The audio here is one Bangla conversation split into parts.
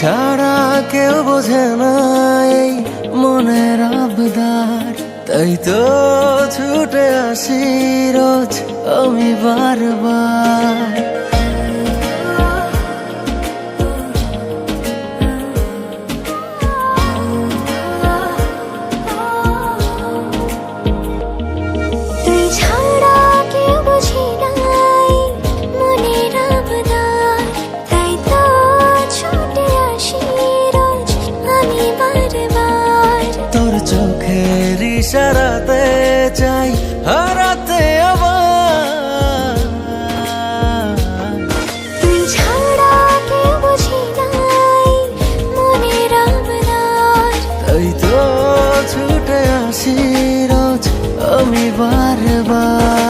ছাড়া কেউ বোঝে নাই মনের আবদার। তাই তো ছুটে আসি রোজ আমি বারবার। ইশারাতে চাই হারাতে আবার তুই ছাড়া কেউ বুঝি নাই মনের আবদার তাই তো ছুটে আসি রোজ আমি বারবার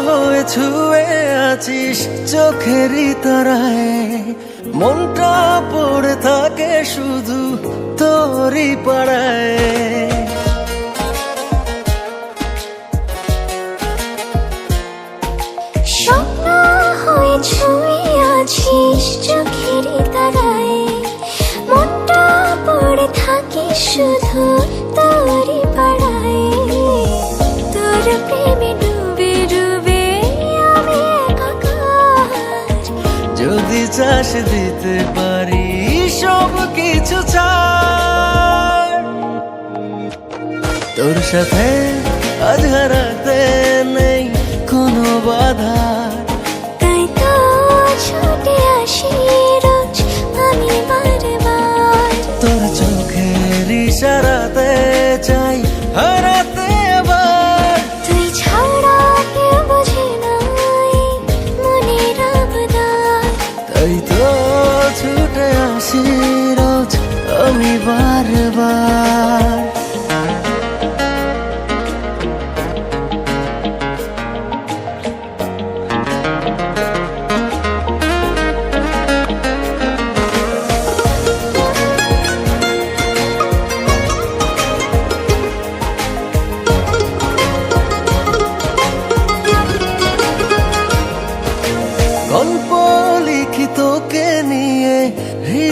হয়ে ছুঁয়ে আছিস চোখেরই তারায়। মনটা পড়ে থাকে শুধু তোরই পাড়ায়। হয়ে শুধু তোরই পাড়ায়। তোর প্রেমে যদি চাষ দিতে পারি সব কিছু তোর সাথে আজ হারাতে নেই কোনো বাধা।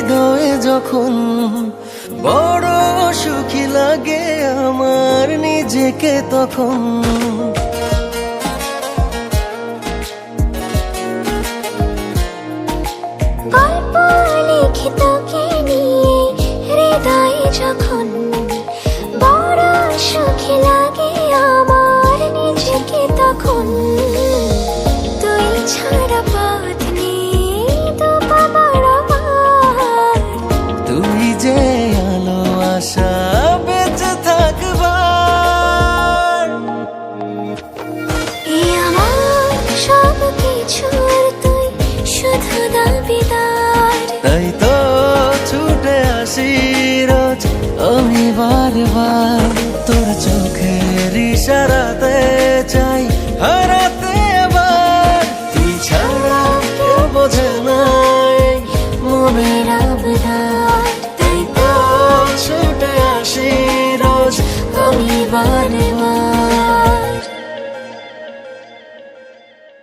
হৃদয়ে যখন বড় সুখী লাগে আমার নিজেকে তখন। তাই তো ছুটে আসি রোজ। আমি বারবার তোর চোখের ইশারাতে